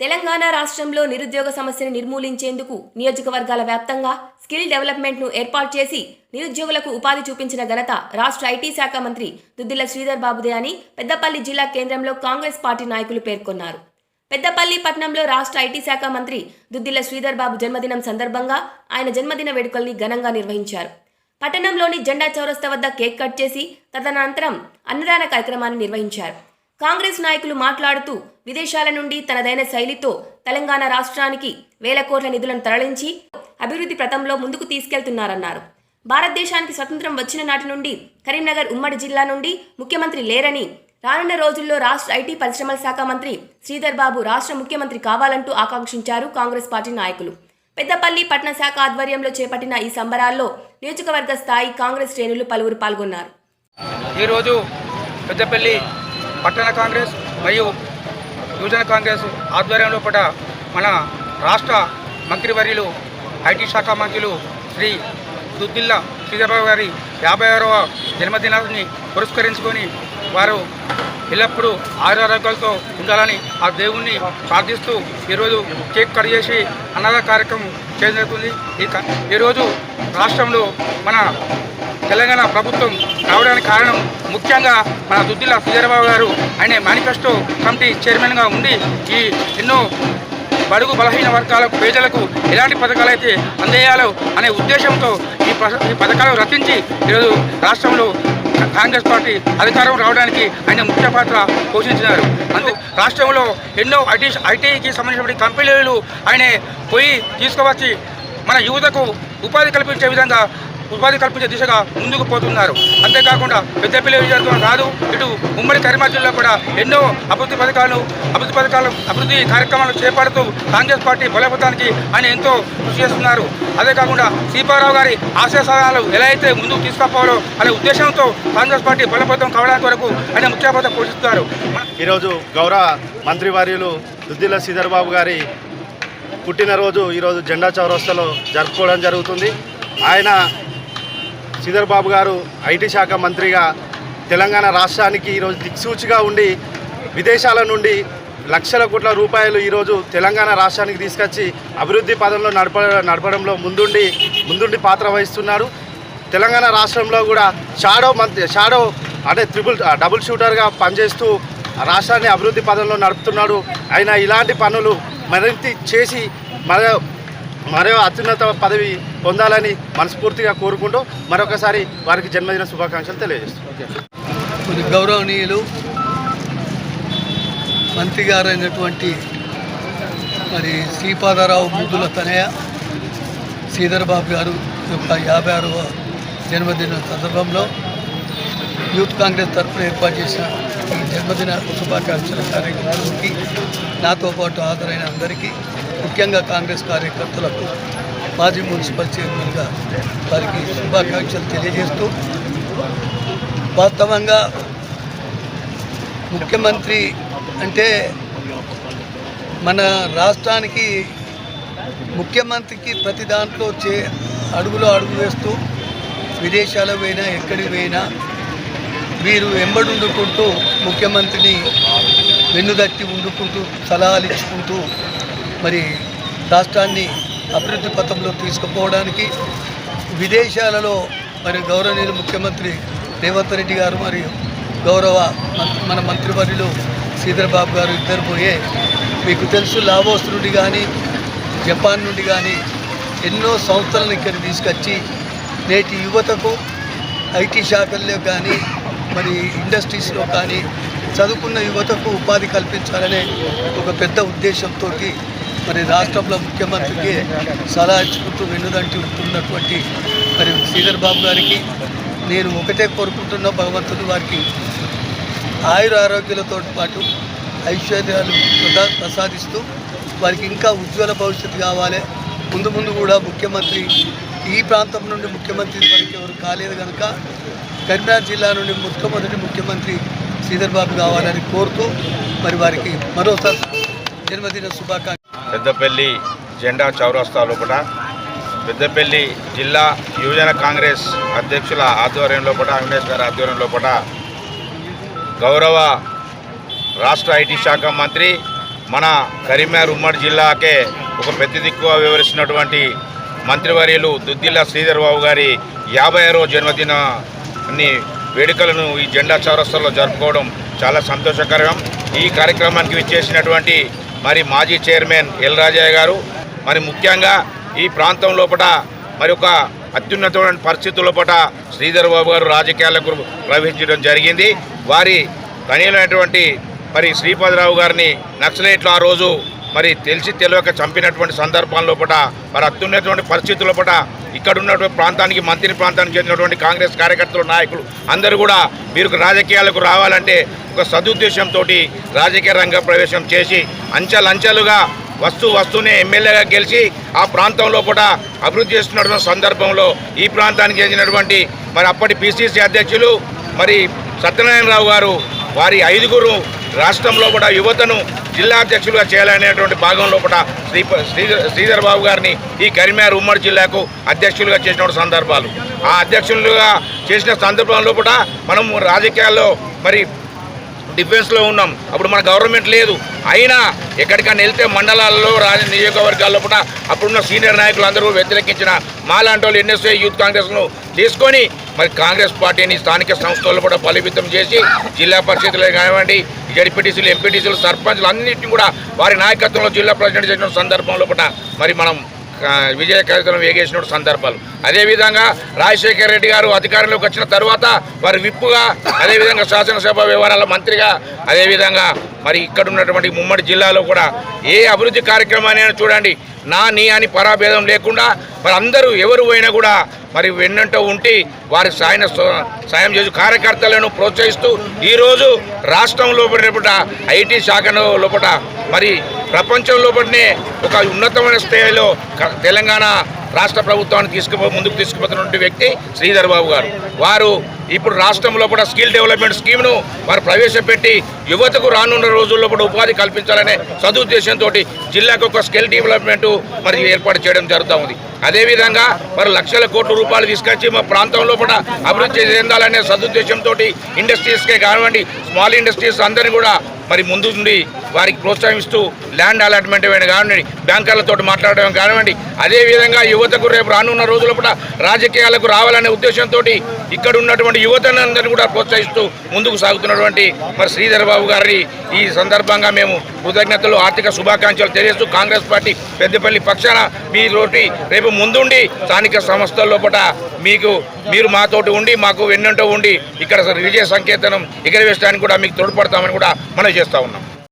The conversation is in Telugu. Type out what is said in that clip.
తెలంగాణ రాష్ట్రంలో నిరుద్యోగ సమస్యను నిర్మూలించేందుకు నియోజకవర్గాల వ్యాప్తంగా స్కిల్ డెవలప్మెంట్ను ఏర్పాటు చేసి నిరుద్యోగులకు ఉపాధి చూపించిన ఘనత రాష్ట్ర ఐటీ శాఖ మంత్రి దుద్దిల శ్రీధర్ బాబుదే అని పెద్దపల్లి జిల్లా కేంద్రంలో కాంగ్రెస్ పార్టీ నాయకులు పేర్కొన్నారు. పెద్దపల్లి పట్టణంలో రాష్ట్ర ఐటీ శాఖ మంత్రి దుద్దిల శ్రీధర్ బాబు జన్మదినం సందర్భంగా ఆయన జన్మదిన వేడుకల్ని ఘనంగా నిర్వహించారు. పట్టణంలోని జెండా చౌరస్తా వద్ద కేక్ కట్ చేసి తదనంతరం అన్నదాన కార్యక్రమాన్ని నిర్వహించారు. కాంగ్రెస్ నాయకులు మాట్లాడుతూ విదేశాల నుండి తనదైన శైలితో తెలంగాణ రాష్ట్రానికి వేల కోట్ల నిధులను తరలించి అభివృద్ధి ప్రతంలో ముందుకు తీసుకెళ్తున్నారన్నారు. భారతదేశానికి స్వతంత్రం వచ్చిన నాటి నుండి కరీంనగర్ ఉమ్మడి జిల్లా నుండి ముఖ్యమంత్రి లేరని రానున్న రోజుల్లో రాష్ట్ర ఐటీ పరిశ్రమల శాఖ మంత్రి శ్రీధర్ బాబు రాష్ట్ర ముఖ్యమంత్రి కావాలంటూ ఆకాంక్షించారు కాంగ్రెస్ పార్టీ నాయకులు. పెద్దపల్లి పట్టణ శాఖ ఆధ్వర్యంలో చేపట్టిన ఈ సంబరాల్లో నియోజకవర్గ స్థాయి కాంగ్రెస్ శ్రేణులు పలువురు పాల్గొన్నారు. ఈరోజు పెద్దపల్లి పట్టణ కాంగ్రెస్ మరియు యువజన కాంగ్రెస్ ఆధ్వర్యంలో పట మన రాష్ట్ర మంత్రివర్యులు ఐటీ శాఖ మంత్రులు శ్రీ దుద్దిల్ల శ్రీధరబాబు గారి యాభై ఆరవ జన్మదినాన్ని పురస్కరించుకొని వారు ఎల్లప్పుడూ ఆరోగ్యాలతో ఉండాలని ఆ దేవుణ్ణి ప్రార్థిస్తూ ఈరోజు కేక్ కట్ చేసి అన్నదా కార్యక్రమం చేయడం ఈ క- ఈరోజు రాష్ట్రంలో మన తెలంగాణ ప్రభుత్వం రావడానికి కారణం ముఖ్యంగా మన దుద్దిల సుజయబాబు గారు ఆయన మేనిఫెస్టో కమిటీ చైర్మన్గా ఉండి ఈ ఎన్నో బడుగు బలహీన వర్గాలకు పేదలకు ఎలాంటి పథకాలు అయితే అందేయాలో అనే ఉద్దేశంతో ఈ ఈ పథకాలు రచించి ఈరోజు రాష్ట్రంలో కాంగ్రెస్ పార్టీ అధికారం రావడానికి ఆయన ముఖ్య పాత్ర పోషించినారు. అందు రాష్ట్రంలో ఎన్నో ఐటీ ఐటీకి సంబంధించిన కంపెనీలు ఆయన పోయి తీసుకువచ్చి మన యువతకు ఉపాధి కల్పించే విధంగా ఉపాధి కల్పించే దిశగా ముందుకు పోతున్నారు. అంతేకాకుండా పెద్దపల్లి విజయనగరం కాదు ఇటు ఉమ్మడి కరీంనగర్ జిల్లా కూడా ఎన్నో అభివృద్ధి పథకాలు అభివృద్ధి పథకాలు అభివృద్ధి కార్యక్రమాలు చేపడుతూ కాంగ్రెస్ పార్టీ బలోపేతానికి ఆయన ఎంతో కృషి చేస్తున్నారు. అదే కాకుండా సీపారావు గారి ఆశయ సాధనాలు ఎలా అయితే ముందుకు తీసుకుపోవాలో అనే ఉద్దేశంతో కాంగ్రెస్ పార్టీ బలోపేతం కావడానికి వరకు ఆయన ముఖ్య పాత్ర పోషిస్తున్నారు. ఈరోజు గౌరవ మంత్రివర్యులు దుద్దిల శ్రీధర్బాబు గారి పుట్టినరోజు ఈరోజు జెండా చౌరస్తాలో జరుపుకోవడం జరుగుతుంది. ఆయన శ్రీధర్ బాబు గారు ఐటీ శాఖ మంత్రిగా తెలంగాణ రాష్ట్రానికి ఈరోజు దిక్సూచిగా ఉండి విదేశాల నుండి లక్షల కోట్ల రూపాయలు ఈరోజు తెలంగాణ రాష్ట్రానికి తీసుకొచ్చి అభివృద్ధి పదంలో నడప నడపడంలో ముందుండి ముందుండి పాత్ర వహిస్తున్నాడు తెలంగాణ రాష్ట్రంలో కూడా షాడో మంత్రి షాడో అంటే ట్రిపుల్ డబుల్ షూటర్గా పనిచేస్తూ రాష్ట్రాన్ని అభివృద్ధి పదంలో నడుపుతున్నాడు. ఆయన ఇలాంటి పనులు మరింత చేసి మన మరో అత్యున్నత పదవి పొందాలని మనస్ఫూర్తిగా కోరుకుంటూ మరొకసారి వారికి జన్మదిన శుభాకాంక్షలు తెలియజేస్తున్నాను గౌరవనీయులు మంత్రి గారైనటువంటి మరి శ్రీపాదరావు ముద్దుల తనయ శ్రీధర్ బాబు గారు యొక్క యాభై ఆరవ జన్మదిన సందర్భంలో యూత్ కాంగ్రెస్ తరఫున ఏర్పాటు చేసిన ఈ జన్మదిన శుభాకాంక్షల కార్యక్రమానికి నాతో పాటు హాజరైన అందరికీ ముఖ్యంగా కాంగ్రెస్ కార్యకర్తలకు మాజీ మున్సిపల్ చైర్మన్గా వారికి శుభాకాంక్షలు తెలియజేస్తూ వాస్తవంగా ముఖ్యమంత్రి అంటే మన రాష్ట్రానికి ముఖ్యమంత్రికి ప్రతి దాంట్లో చే అడుగులో అడుగు వేస్తూ విదేశాలకు పోయినా ఎక్కడికి పోయినా వీరు వెంబడుండుకుంటూ ముఖ్యమంత్రిని వెన్నుదట్టి ఉండుకుంటూ సలహాలు ఇచ్చుకుంటూ మరి రాష్ట్రాన్ని అభివృద్ధి పథంలో తీసుకుపోవడానికి విదేశాలలో మరి గౌరవనీయులు ముఖ్యమంత్రి రేవంత్ రెడ్డి గారు మరియు గౌరవ మన మంత్రివర్యులు శ్రీధరబాబు గారు ఇద్దరు పోయే మీకు తెలుసు లావోస్ నుండి కానీ జపాన్ నుండి కానీ ఎన్నో సంస్థలను ఇక్కడ తీసుకొచ్చి నేటి యువతకు ఐటీ శాఖల్లో కానీ మరి ఇండస్ట్రీస్లో కానీ చదువుకున్న యువతకు ఉపాధి కల్పించాలనే ఒక పెద్ద ఉద్దేశంతో మరి రాష్ట్రంలో ముఖ్యమంత్రికి సలహా ఇచ్చుకుంటూ వెన్నుదంటి ఉంటున్నటువంటి మరి శ్రీధర్ బాబు గారికి నేను ఒకటే కోరుకుంటున్న భగవంతుడు వారికి ఆయుర ఆరోగ్యాలతో పాటు ఐశ్వర్యాలు ప్రసాదిస్తూ వారికి ఇంకా ఉజ్వల భవిష్యత్తు కావాలి. ముందు ముందు కూడా ముఖ్యమంత్రి ఈ ప్రాంతం నుండి ముఖ్యమంత్రి వరకు ఎవరు కాలేదు కనుక కరీంనగర్ జిల్లా నుండి మొట్టమొదటి ముఖ్యమంత్రి శ్రీధర్ బాబు కావాలని కోరుతూ మరి వారికి మరోసారి జన్మదిన శుభాకాంక్ష పెద్దపల్లి జెండా చౌరస్తా లోపల పెద్దపల్లి జిల్లా యువజన కాంగ్రెస్ అధ్యక్షుల ఆధ్వర్యం లోపల అవినేష్ గారి ఆధ్వర్యం లోపల గౌరవ రాష్ట్ర ఐటీ శాఖ మంత్రి మన కరీంనగర్ ఉమ్మడి జిల్లాకే ఒక పెద్ద దిక్కుగా వివరిస్తున్నటువంటి మంత్రివర్యులు దుద్దిల్ల శ్రీధర్ బాబు గారి యాభై ఆరో జన్మదినాన్ని వేడుకలను ఈ జెండా చౌరస్తాలో జరుపుకోవడం చాలా సంతోషకరం. ఈ కార్యక్రమానికి విచ్చేసినటువంటి మరి మాజీ చైర్మన్ ఎల్ రాజయ్య గారు మరి ముఖ్యంగా ఈ ప్రాంతం లోపల మరి ఒక అత్యున్నతమైన పరిస్థితుల లోపల శ్రీధర్ బాబు గారు రాజకీయాలకు ప్రవేశించడం జరిగింది. వారి తనయులైనటువంటి మరి శ్రీపదరావు గారిని నక్సలైట్లు ఆ రోజు మరి తెలిసి తెలియక చంపినటువంటి సందర్భం లోపల మరి అత్యున్నటువంటి పరిస్థితుల లోపల ఇక్కడ ఉన్నటువంటి ప్రాంతానికి మంత్రి ప్రాంతానికి చెందినటువంటి కాంగ్రెస్ కార్యకర్తలు నాయకులు అందరూ కూడా మీరు రాజకీయాలకు రావాలంటే ఒక సదుద్దేశంతో రాజకీయ రంగ ప్రవేశం చేసి అంచెలంచెలుగా వస్తూ వస్తూనే ఎమ్మెల్యేగా గెలిచి ఆ ప్రాంతంలో కూడా అభివృద్ధి చేస్తున్నటువంటి సందర్భంలో ఈ ప్రాంతానికి చెందినటువంటి మరి అప్పటి పిసిసి అధ్యక్షులు మరి సత్యనారాయణరావు గారు వారి ఐదుగురు రాష్ట్రంలో కూడా యువతను జిల్లా అధ్యక్షులుగా చేయాలనేటువంటి భాగంలో కూడా శ్రీ శ్రీధర్ బాబు గారిని ఈ కరీంనగర్ ఉమ్మడి జిల్లాకు అధ్యక్షులుగా చేసిన సందర్భాలు. ఆ అధ్యక్షులుగా చేసిన సందర్భంలో కూడా మనం రాజకీయాల్లో మరి డిఫెన్స్లో ఉన్నాం. అప్పుడు మన గవర్నమెంట్ లేదు. అయినా ఎక్కడికైనా వెళ్తే మండలాల్లో రాని నియోజకవర్గాల్లో కూడా అప్పుడున్న సీనియర్ నాయకులు అందరూ వ్యతిరేకించిన మాలాంటి వాళ్ళు ఎన్ఎస్ఏ యూత్ కాంగ్రెస్ను తీసుకొని మరి కాంగ్రెస్ పార్టీని స్థానిక సంస్థల్లో కూడా బలోపేతం చేసి జిల్లా పరిస్థితులు కానివ్వండి జడ్పీటీసీలు ఎంపీటీసీలు సర్పంచ్లు అన్నింటినీ కూడా వారి నాయకత్వంలో జిల్లా ప్రెసిడెంట్ చేసిన సందర్భంలో కూడా మరి మనం విజయ కవితలను వేగేసిన సందర్భాలు. అదేవిధంగా రాజశేఖర రెడ్డి గారు అధికారంలోకి వచ్చిన తర్వాత వారి విప్పుగా అదేవిధంగా శాసనసభ వ్యవహారాల మంత్రిగా అదేవిధంగా మరి ఇక్కడ ఉన్నటువంటి ముమ్మడి జిల్లాలో కూడా ఏ అభివృద్ధి కార్యక్రమాన్ని చూడండి. నా నీ అని పరాభేదం లేకుండా మరి అందరూ ఎవరు పోయినా కూడా మరి వెన్నంటూ ఉండి వారి సాయన సాయం చేసి కార్యకర్తలను ప్రోత్సహిస్తూ ఈరోజు రాష్ట్రం లోపల ఐటీ శాఖను లోపల మరి ప్రపంచంలో లోపలనే ఒక ఉన్నతమైన స్థాయిలో క- తెలంగాణ రాష్ట్ర ప్రభుత్వాన్ని తీసుకుపో ముందుకు తీసుకుపోతున్నటువంటి వ్యక్తి శ్రీధర్ బాబు గారు. వారు ఇప్పుడు రాష్ట్రంలో కూడా స్కిల్ డెవలప్మెంట్ స్కీమ్ను వారు ప్రవేశపెట్టి యువతకు రానున్న రోజుల్లో కూడా ఉపాధి కల్పించాలనే సదుద్దేశంతో జిల్లాకు ఒక స్కిల్ డెవలప్మెంట్ మరి ఏర్పాటు చేయడం జరుగుతూ ఉంది. అదేవిధంగా మరి లక్షల కోట్ల రూపాయలు తీసుకొచ్చి మా ప్రాంతంలో కూడా అభివృద్ధి చెందాలనే సదుద్దేశంతో ఇండస్ట్రీస్కే కానివ్వండి స్మాల్ ఇండస్ట్రీస్ అందరినీ కూడా మరి ముందు నుండి వారికి ప్రోత్సహిస్తూ ల్యాండ్ అలాట్మెంట్ ఇవ్వడం కానివ్వండి బ్యాంకర్లతో మాట్లాడడం కానివ్వండి అదేవిధంగా యువతకు రేపు రానున్న రోజుల కూడా రాజకీయాలకు రావాలనే ఉద్దేశంతో ఇక్కడ ఉన్నటువంటి యువతనందరినీ కూడా ప్రోత్సహిస్తూ ముందుకు సాగుతున్నటువంటి మరి శ్రీధర్ బాబు గారి ఈ సందర్భంగా మేము కృతజ్ఞతలు ఆర్థిక శుభాకాంక్షలు తెలియజేస్తూ కాంగ్రెస్ పార్టీ పెద్దపల్లి పక్షాన మీతోటి రేపు ముందుండి స్థానిక సంస్థల లోపల మీకు మీరు మాతోటి ఉండి మాకు వెన్నంటూ ఉండి ఇక్కడ విజయ సంకేతనం ఎగరవేయడానికి కూడా మీకు తోడ్పడతామని కూడా మనం చేస్తూ ఉన్నాం.